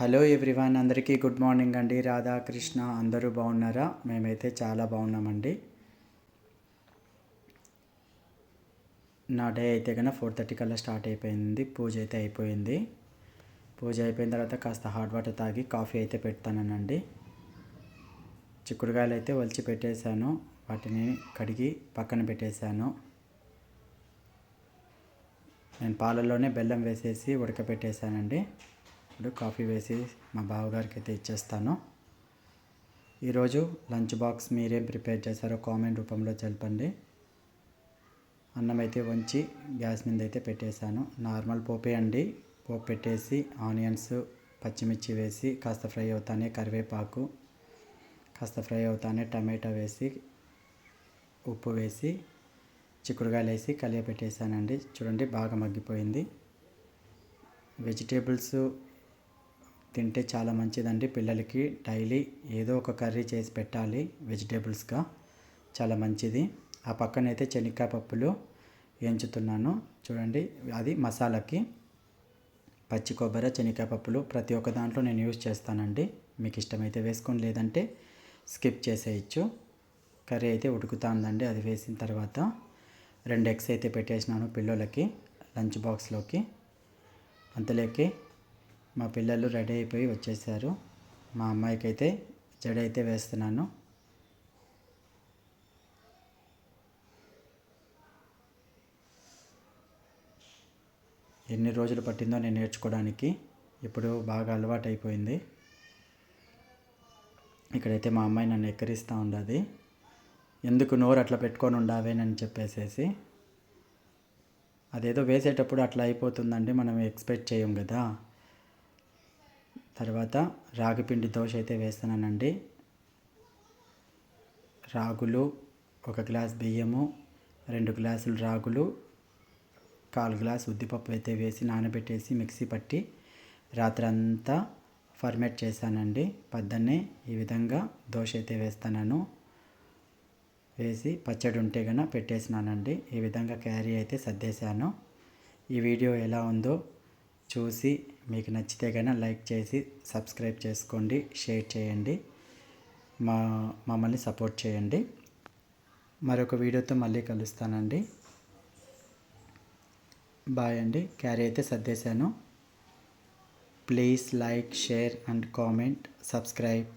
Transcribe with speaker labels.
Speaker 1: Hello everyone అందరికీ good morning అండి. రాధాకృష్ణ అందరూ బాగున్నారా? మేమైతే చాలా బాగున్నామండి. నా డే అయితే కన్నా ఫోర్ థర్టీ కల్లా స్టార్ట్ అయిపోయింది. పూజ అయితే అయిపోయింది. పూజ అయిపోయిన తర్వాత కాస్త హాట్ వాటర్ తాగి కాఫీ అయితే పెడతానండి చిక్కుడుకాయలు అయితే వలిచి పెట్టేశాను. వాటిని కడిగి పక్కన పెట్టేశాను. నేను పాలల్లోనే బెల్లం వేసేసి ఉడకపెట్టేశానండి. ఇప్పుడు కాఫీ వేసి మా బావగారికి అయితే ఇచ్చేస్తాను. ఈరోజు లంచ్ బాక్స్ మీరేం ప్రిపేర్ చేశారో కామెంట్ రూపంలో తెలపండి. అన్నం అయితే వంచి గ్యాస్ మీద అయితే పెట్టేశాను. నార్మల్ పోపే అండి. పోపు పెట్టేసి ఆనియన్స్ పచ్చిమిర్చి వేసి కాస్త ఫ్రై అవుతానే కరివేపాకు కాస్త ఫ్రై అవుతానే టమాటా వేసి ఉప్పు వేసి చిక్కుడుగాయలు వేసి కలియ పెట్టేశానండి చూడండి బాగా మగ్గిపోయింది. వెజిటేబుల్స్ తింటే చాలా మంచిదండి. పిల్లలకి డైలీ ఏదో ఒక కర్రీ చేసి పెట్టాలి వెజిటేబుల్స్గా. చాలా మంచిది. ఆ పక్కన అయితే శనక్కాయ పప్పులు వేయించుతున్నాను చూడండి అది మసాలాకి. పచ్చి కొబ్బరి శనక్కాయ పప్పులు ప్రతి ఒక్క దాంట్లో నేను యూజ్ చేస్తానండి. మీకు ఇష్టమైతే వేసుకొని లేదంటే స్కిప్ చేసేయచ్చు. కర్రీ అయితే ఉడుకుతుందండి అది వేసిన తర్వాత. రెండు ఎగ్స్ అయితే పెట్టేసినాను పిల్లలకి లంచ్ బాక్స్లోకి. అంతలోకి మా పిల్లలు రెడీ అయిపోయి వచ్చేసారు. మా అమ్మాయికి అయితే జడ అయితే వేస్తున్నాను. ఎన్ని రోజులు పట్టిందో నేను నేర్చుకోవడానికి ఇప్పుడు బాగా అలవాటు అయిపోయింది ఇక్కడైతే మా అమ్మాయి నన్ను ఎక్కరిస్తూ ఉండదు. ఎందుకు నోరు అట్లా పెట్టుకొని ఉండావేనని చెప్పేసేసి. అదేదో వేసేటప్పుడు అట్లా అయిపోతుందండి మనం ఎక్స్పెక్ట్ చేయం కదా తర్వాత రాగిపిండి దోశ అయితే వేస్తున్నానండి. రాగులు ఒక గ్లాస్ బియ్యము రెండు గ్లాసులు రాగులు కాలు గ్లాస్ ఉద్దిపప్పు అయితే వేసి నానబెట్టేసి మిక్సీ పట్టి రాత్రి అంతా ఫర్మేట్ చేశానండి పద్దన్నే ఈ విధంగా దోశ అయితే వేస్తున్నాను. వేసి పచ్చడి ఉంటే కనుక పెట్టేసినానండి. ఈ విధంగా క్యారీ అయితే సర్దేశాను. ఈ వీడియో ఎలా ఉందో చూసి మీకు నచ్చితే కనుక లైక్ చేసి సబ్స్క్రైబ్ చేసుకోండి షేర్ చేయండి మా మమ్మల్ని సపోర్ట్ చేయండి. మరొక వీడియోతో మళ్ళీ కలుస్తానండి. బాయ్ అండి. క్యారీ అయితే సర్దేశాను. Please like share and comment. Subscribe.